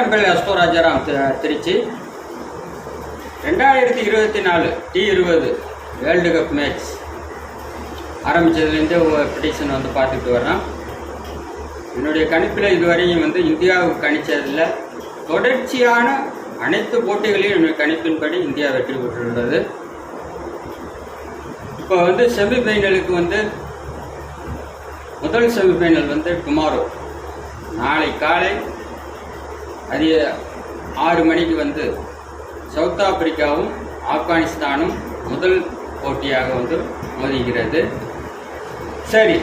Number Asko Rajaram Trichy. ரெண்டாயிரத்தி இருபத்தி நாலு டி இருபது வேர்ல்டு கப் மேட்ச். ஆரம்பித்ததுலேருந்து ப்ரிடிக்ஷன் வந்து பார்த்துட்டு வரோம் என்னுடைய கணிப்பில் இதுவரையும் வந்து இந்தியாவுக்கு கணிச்சதில் தொடர்ச்சியான அனைத்து போட்டிகளையும் என்னுடைய கணிப்பின்படி இந்தியா வெற்றி பெற்றுள்ளது இப்போ வந்து செமிஃபைனலுக்கு வந்து முதல் செமிஃபைனல் வந்து டுமாரோ நாளை காலை அதிக ஆறு மணிக்கு வந்து சவுத் ஆப்பிரிக்காவும் ஆப்கானிஸ்தானும் முதல் போட்டியாக வந்து மோதுகிறது. சரி.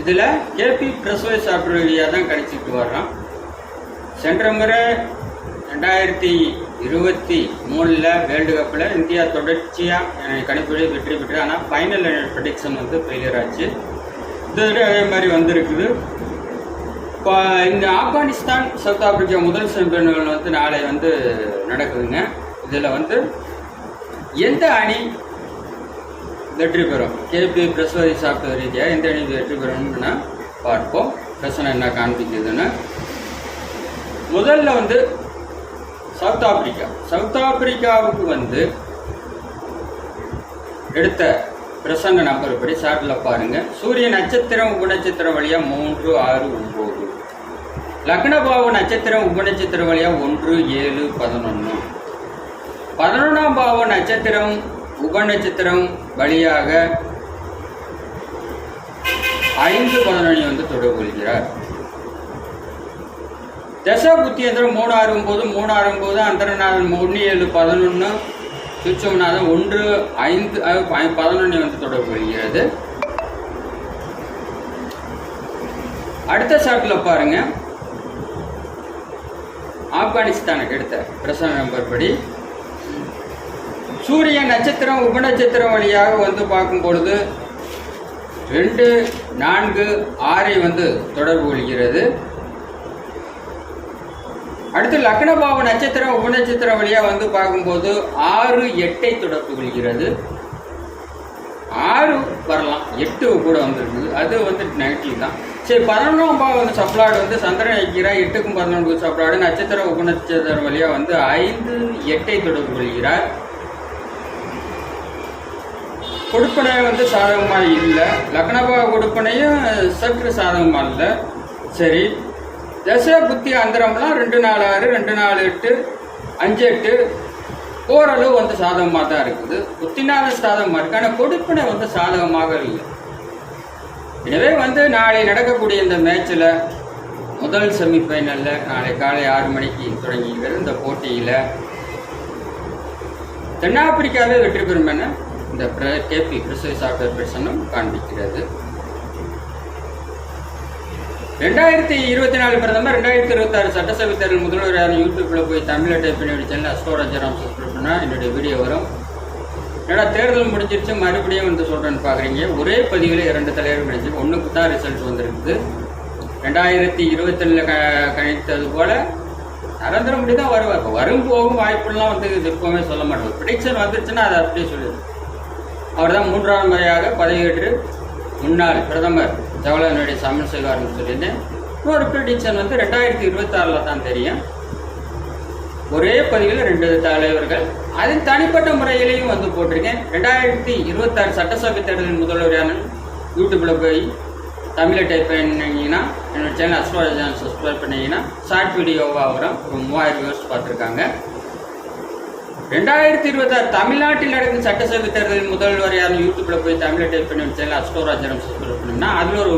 இதில் கேபி பிரசோஸ் சாப்பிட்ற வழியாக தான் கிடைச்சிட்டு வர்றோம் சென்ற முறை ரெண்டாயிரத்தி இருபத்தி மூணில் வேர்ல்டு கப்பில் இந்தியா தொடர்ச்சியாக கணிப்படி வெற்றி பெற்று ஆனால் ஃபைனல் ப்ரடிக்ஷன் வந்து ஃபெயிலியர் ஆச்சு. இதோட தடவை அதே மாதிரி வந்திருக்குது. இப்போ இந்த ஆப்கானிஸ்தான் சவுத் ஆப்பிரிக்கா முதல் செமிஃபைனல் வந்து நாளை வந்து நடக்குதுங்க. இதில் வந்து எந்த அணி வெற்றி பெறும்? கேபி பிரஸ்வதி சாப்பிட்ட ரீதியாக எந்த அணி வெற்றி பெறும்னு பார்ப்போம். பிரச்சனை என்ன காண்பிக்குதுன்னு. முதல்ல வந்து சவுத் ஆப்பிரிக்கா. சவுத் ஆப்பிரிக்காவுக்கு வந்து எடுத்த பிரசன்ன நம்பர் படி சாட்டில் பாருங்க. சூரிய நட்சத்திரம் உபநட்சத்திரம் வழியா மூன்று ஆறு ஒம்பது லக்னபாவ நட்சத்திரம் உபநட்சத்திரம் வழியா ஒன்று ஏழு பதினொன்று பதினொன்றாம் பாவ நட்சத்திரம் உபநட்சத்திரம் வழியாக ஐந்து பதினொன்று வந்து தொடர்பு கொள்கிறார். தசா புத்தியந்திரம் மூணு ஆறு ஒம்பது மூணு ஆறு ஒம்பது அந்தரநாதன் ஒன்று ஏழு பதினொன்று சுச்சம்நாதன் ஒன்று ஐந்து பதினொன்று வந்து தொடர்பு கொள்கிறது அடுத்த ஷாட்டில் பாருங்க. ஆப்கானிஸ்தானுக்கு எடுத்த பிரசன நம்பர் படி. சூரிய நட்சத்திரம் உபநட்சத்திரம் வழியாக வந்து பார்க்கும் பொழுது ரெண்டு நான்கு ஆறை வந்து தொடர்பு கொள்கிறது. அடுத்து லக்னபாவ நட்சத்திரம் உபநட்சத்திரம் வழியாக வந்து பார்க்கும்போது ஆறு எட்டை தொடர்பு கொள்கிறது. ஆறு வரலாம். எட்டு கூட வந்துருக்குது. அது வந்து நெகட்டிவ் தான். சரி பதினொன்றாம் பாவம் வந்து சப்ளாடு வந்து சந்திரன் வைக்கிறார் எட்டுக்கும் பதினொன்று சப்ளாடு நட்சத்திர உபநட்சத்திர வழியாக வந்து ஐந்து எட்டை தொடர்பு கொள்கிறார். கொடுப்பனை வந்து சாதகமாக இல்லை. லக்னபாவ கொடுப்பனையும் சற்று சாதகமாக இல்லை. சரி தசை புத்தி அந்தரம்லாம் ரெண்டு நாலு ஆறு ரெண்டு நாலு எட்டு அஞ்சு எட்டு. ஓரளவு வந்து சாதகமாக தான் இருக்குது. புத்தினால சாதகமாக இருக்குது ஆனால் கொடுப்பினை வந்து சாதகமாக இல்லை. எனவே வந்து நாளை நடக்கக்கூடிய இந்த மேட்ச்சில் முதல் செமிஃபைனலில் நாளை காலை ஆறு மணிக்கு தொடங்குகிறது இந்த போட்டியில். தென்னாப்பிரிக்காவே வெற்றி பெறும் என இந்த கேபி பிரிசை சாஃப்ட்வேர் பிரசனம் காண்பிக்கிறது. ரெண்டாயிரத்தி இருபத்தி நாலு பிரதமர் ரெண்டாயிரத்தி இருபத்தாறு சட்டசபை தேர்தல் முதல்வரான யூடியூப்பில் போய் தமிழை டைப் பண்ணி சேனல் அஸ்வராஜராம் சப்ஸ்கிரைப் பண்ணால் என்னுடைய வீடியோ வரும். என்னடா தேர்தல் முடிஞ்சிருச்சு மறுபடியும் வந்து சொல்கிறேன்னு பார்க்குறீங்க ஒரே பதிவில் இரண்டு தலைவர் கிடைச்சி ஒன்றுக்கு தான் ரிசல்ட் வந்திருக்குது. ரெண்டாயிரத்தி இருபத்தொன்னில் க கணித்தது போல் நரேந்திர மோடி தான் வருவார். இப்போ வரும் போகும் வாய்ப்புலாம் வந்து இது எப்பவுமே சொல்ல மாட்டோம் ப்ரிடிக்ஷன் வந்துருச்சுன்னா அதை அப்படியே சொல்லிடுது அவர் தான் மூன்றாவது முறையாக பதவியேற்று முன்னாள் பிரதமர். ஜவஹர்லால் நேரு செல்வார்னு சொல்லியிருந்தேன் இன்னொரு ப்ரிடிக்ஷன் வந்து ரெண்டாயிரத்தி இருபத்தாறில் தான் தெரியும். ஒரே பதிவில் ரெண்டு தலைவர்கள். அதில் தனிப்பட்ட முறையிலையும் வந்து போட்டிருக்கேன். ரெண்டாயிரத்தி இருபத்தாறு சட்டசபை தேர்தலின் முதல்வரான யூடியூப்பில் போய் தமிழை டைப் பண்ணிங்கன்னா என்னோடய சேனல் அஸ்ட்ராலஜான் சப்ஸ்கிரைப் பண்ணீங்கன்னா ஷார்ட் வீடியோவாக வரும். ஒரு மூவாயிரம் வியூஸ் பார்த்துருக்காங்க. ரெண்டாயிரத்தி இருபத்தாறு தமிழ்நாட்டில் நடக்கும் சட்டசபை தேர்தலின் முதல்வர் யாரும் யூடியூப்ல போய் தமிழை டைப் பண்ணி சேனல் அஸ்டோராஜனம் சப்ஸ்கிரைப் அதில் ஒரு